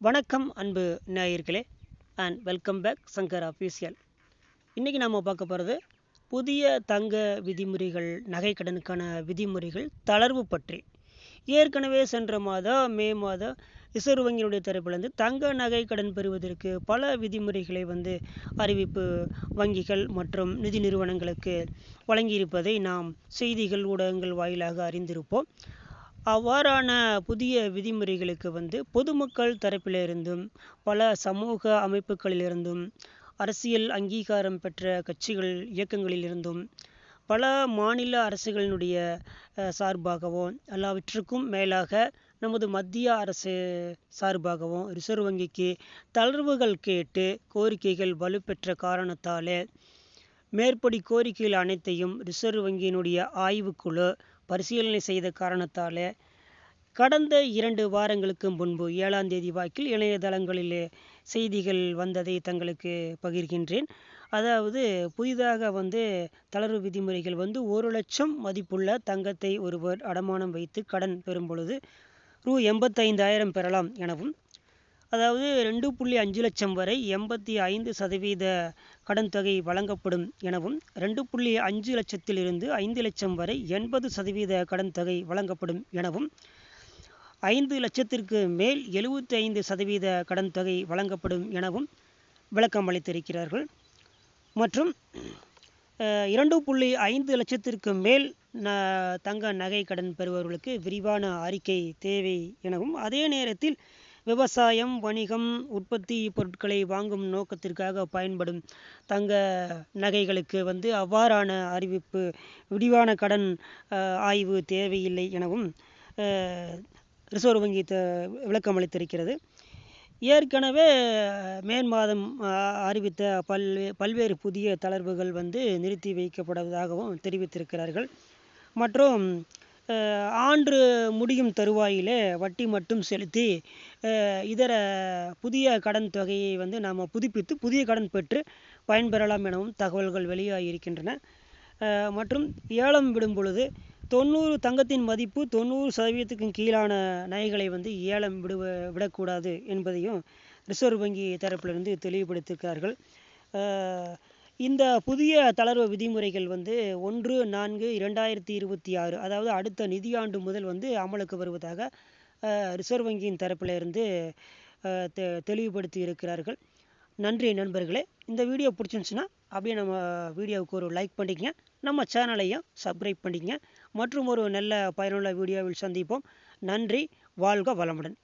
வணக்கம் அன்பு நேயர்களே and welcome back Shankar official இன்றைக்கி நம்ம பார்க்க போகிறது புதிய தங்க விதிமுறைகள் நகை கடனுக்கான விதிமுறைகள் தளர்வு பற்றி. ஏற்கனவே சென்ற மாதம் மே மாதம் ரிசர்வ் வங்கியினுடைய தரப்பிலிருந்து தங்க நகை கடன் பெறுவதற்கு பல விதிமுறைகளை வந்து அறிவிப்பு வங்கிகள் மற்றும் நிதி நிறுவனங்களுக்கு வழங்கியிருப்பதை நாம் செய்திகள் ஊடகங்கள் வாயிலாக அறிந்திருப்போம். அவ்வாறான புதிய விதிமுறைகளுக்கு வந்து பொதுமக்கள் தரப்பிலிருந்தும் பல சமூக அமைப்புகளிலிருந்தும் அரசியல் அங்கீகாரம் பெற்ற கட்சிகள் இயக்கங்களிலிருந்தும் பல மாநில அரசுகளினுடைய சார்பாகவும் எல்லாவற்றுக்கும் மேலாக நமது மத்திய அரசு சார்பாகவும் ரிசர்வ் வங்கிக்கு தளர்வுகள் கேட்டு கோரிக்கைகள் வலுப்பெற்ற காரணத்தாலே மேற்படி கோரிக்கைகள் அனைத்தையும் ரிசர்வ் வங்கியினுடைய ஆய்வுக்குழு பரிசீலனை செய்த காரணத்தாலே கடந்த இரண்டு வாரங்களுக்கு முன்பு ஏழாம் தேதி வாக்கில் இணையதளங்களிலே செய்திகள் வந்ததை தங்களுக்கு பகிர்கின்றேன். அதாவது புதிதாக வந்து தளர்வு விதிமுறைகள் வந்து ஒரு லட்சம் மதிப்புள்ள தங்கத்தை ஒருவர் அடமானம் வைத்து கடன் பெறும் பொழுது ரூ எண்பத்தைந்தாயிரம் பெறலாம் எனவும் அதாவது ரெண்டு புள்ளி அஞ்சு லட்சம் வரை எண்பத்தி ஐந்து சதவீத கடன் தொகை வழங்கப்படும் எனவும் ரெண்டு புள்ளி அஞ்சு லட்சத்திலிருந்து ஐந்து லட்சம் வரை எண்பது சதவீத கடன் தொகை வழங்கப்படும் எனவும் ஐந்து லட்சத்திற்கு மேல் எழுபத்தி ஐந்து சதவீத கடன் தொகை வழங்கப்படும் எனவும் விளக்கம் அளித்திருக்கிறார்கள். மற்றும் அஹ், இரண்டு புள்ளி ஐந்து லட்சத்திற்கு மேல் ந தங்க நகை கடன் பெறுபவர்களுக்கு விரிவான அறிக்கை தேவை எனவும் அதே நேரத்தில் விவசாயம் வணிகம் உற்பத்தி பொருட்களை வாங்கும் நோக்கத்திற்காக பயன்படும் தங்க நகைகளுக்கு வந்து அவ்வாறான அறிவிப்பு விரிவான கடன் ஆய்வு தேவையில்லை எனவும் ரிசர்வ் வங்கி த விளக்கம் அளித்திருக்கிறது. ஏற்கனவே மேன் மாதம் அறிவித்த பல்வே பல்வேறு புதிய தளர்வுகள் வந்து நிறுத்தி வைக்கப்படுவதாகவும் தெரிவித்திருக்கிறார்கள். மற்றும் ஆண்டு முடியும் தருவாயிலே வட்டி மட்டும் செலுத்தி இதர புதிய கடன் தொகையை வந்து நாம் புதுப்பித்து புதிய கடன் பெற்று பயன்பெறலாம் எனவும் தகவல்கள் வெளியாகியிருக்கின்றன. இருக்கின்றன மற்றும் ஏலம் விடும் பொழுது தொண்ணூறு தங்கத்தின் மதிப்பு தொண்ணூறு சதவீதத்துக்கும் கீழான நகைகளை வந்து ஏலம் விடுவ விடக்கூடாது என்பதையும் ரிசர்வ் வங்கி தரப்பிலிருந்து தெளிவுபடுத்தியிருக்கிறார்கள் இந்த புதிய தளர்வு விதிமுறைகள் வந்து ஒன்று நான்கு இரண்டாயிரத்தி இருபத்தி ஆறு அதாவது அடுத்த நிதியாண்டு முதல் வந்து அமலுக்கு வருவதாக ரிசர்வ் வங்கியின் தரப்பிலிருந்து தெ தெளிவுபடுத்தி இருக்கிறார்கள். நன்றி நண்பர்களே. இந்த வீடியோ பிடிச்சிருந்துச்சுன்னா அப்படியே நம்ம வீடியோவுக்கு ஒரு லைக் பண்ணிக்கங்க. நம்ம சேனலையும் சப்ஸ்கிரைப் பண்ணிக்கங்க. மற்றும் ஒரு நல்ல பயனுள்ள வீடியோவில் சந்திப்போம். நன்றி. வாழ்க வளமுடன்.